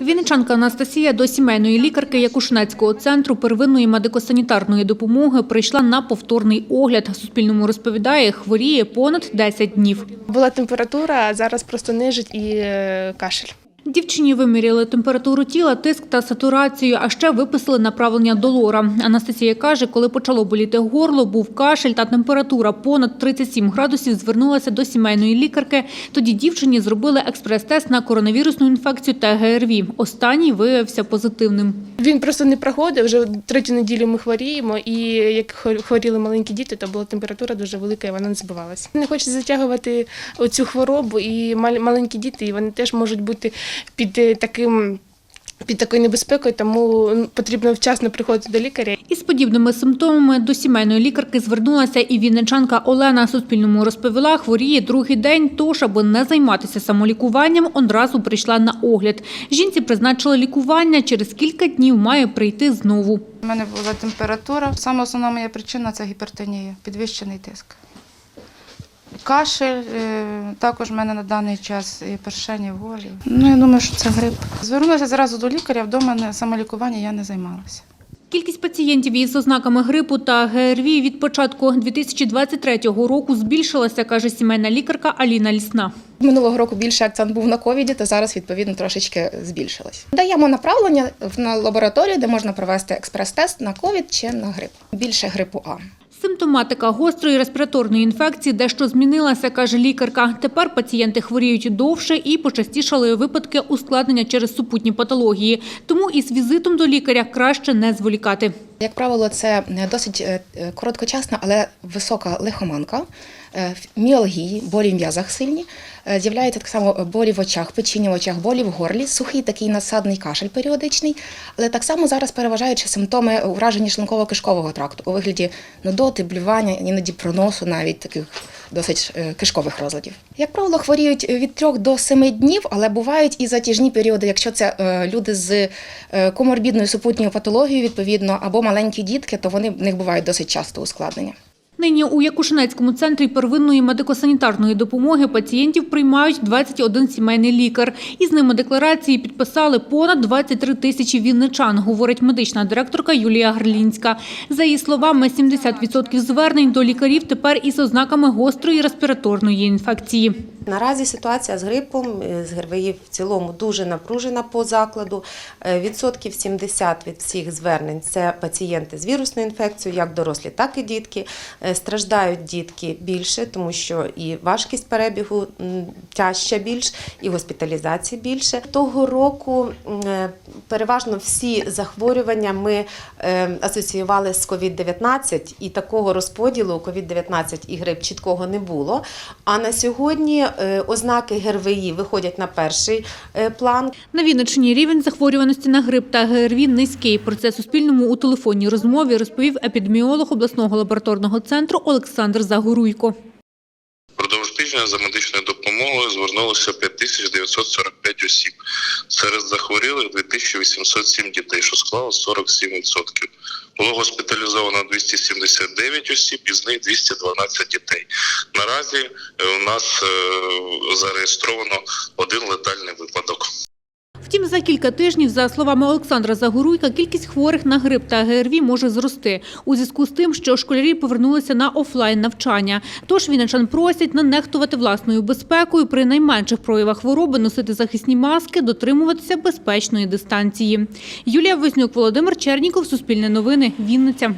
Вінничанка Анастасія до сімейної лікарки Якушинецького центру первинної медико-санітарної допомоги прийшла на повторний огляд. Суспільному розповідає, хворіє понад 10 днів. Була температура, а зараз просто нижить і е, кашель. Дівчині виміряли температуру тіла, тиск та сатурацію, а ще виписали направлення до лора. Анастасія каже, коли почало боліти горло, був кашель та температура понад 37 градусів, звернулася до сімейної лікарки. Тоді дівчині зробили експрес-тест на коронавірусну інфекцію та ГРВІ. Останній виявився позитивним. Він просто не проходив. Вже третю неділю ми хворіємо, і як хворіли маленькі діти, то була температура дуже велика, і вона не збивалася. Не хочеться затягувати оцю хворобу, і мал- маленькі діти, вони теж можуть бути під е, таким. Під такою небезпекою, тому потрібно вчасно приходити до лікаря. Із подібними симптомами до сімейної лікарки звернулася і вінничанка Олена. Суспільному розповіла, хворіє другий день, тож, аби не займатися самолікуванням, одразу прийшла на огляд. Жінці призначили лікування, через кілька днів має прийти знову. У мене була температура. Саме основна моя причина це гіпертонія, підвищений тиск. Кашель, також в мене на даний час і першення в голі. Ну, я думаю, що це грип. Звернулася зразу до лікаря, вдома самолікування я не займалася. Кількість пацієнтів із ознаками грипу та ГРВІ від початку 2023 року збільшилася, каже сімейна лікарка Аліна Лісна. Минулого року більше акцент був на ковіді, то зараз відповідно трошечки збільшилось. Даємо направлення в- на лабораторію, де можна провести експрес-тест на ковід чи на грип. Більше грипу А. Симптоматика гострої респіраторної інфекції дещо змінилася, каже лікарка. Тепер пацієнти хворіють довше і почастішали випадки ускладнення через супутні патології. Тому із візитом до лікаря краще не зволікати. Як правило, це е, досить е, е, короткочасна, але висока лихоманка, міалгії, болі в м'язах сильні. З'являється так само болі в очах, печіння в очах, болі в горлі, сухий такий насадний кашель періодичний. Але так само зараз переважаючи симптоми ураження шлунково-кишкового тракту у вигляді нудоти, блювання, іноді проносу, навіть таких досить е, кишкових розладів. Як правило, хворіють від 3 до 7 днів, але бувають і затяжні періоди, якщо це е, люди з е, коморбідною супутньою патологією, відповідно, або маленькі дітки, то вони в них бувають досить часто ускладнення. Нині у Якушинецькому центрі первинної медико-санітарної допомоги пацієнтів приймають 21 сімейний лікар. Із ними декларації підписали понад 23 тисячі вінничан, говорить медична директорка Юлія Гарлінська. За її словами, 70% звернень до лікарів тепер із ознаками гострої респіраторної інфекції. Наразі ситуація з грипом, е, з ГРВІ в цілому дуже напружена по закладу. Е, Відсотків 70 від всіх звернень це пацієнти з вірусною інфекцією, як дорослі, так і дітки. Е, Страждають дітки більше, тому що і важкість перебігу тяжча більш, і госпіталізації більше. Того року е, переважно всі захворювання ми е, асоціювали з COVID-19, і такого розподілу COVID-19 і грип чіткого не було. А на сьогодні ознаки ГРВІ виходять на перший план. На Вінниччині рівень захворюваності на грип та ГРВІ низький. Про це Суспільному у телефонній розмові розповів епідеміолог обласного лабораторного центру Олександр Загоруйко. Продовж тижня за медичною допомогою звернулося 5945 осіб. Серед захворілих 2807 дітей, що склало 47%. Було госпіталізовано 279 осіб, із них 212 дітей. Наразі у нас е, зареєстровано один летальний випадок. За кілька тижнів, за словами Олександра Загоруйка, кількість хворих на грип та ГРВІ може зрости у зв'язку з тим, що школярі повернулися на офлайн навчання. Тож вінничан просять не нехтувати власною безпекою при найменших проявах хвороби, носити захисні маски, дотримуватися безпечної дистанції. Юлія Вознюк, Володимир Черніков, Суспільне новини, Вінниця.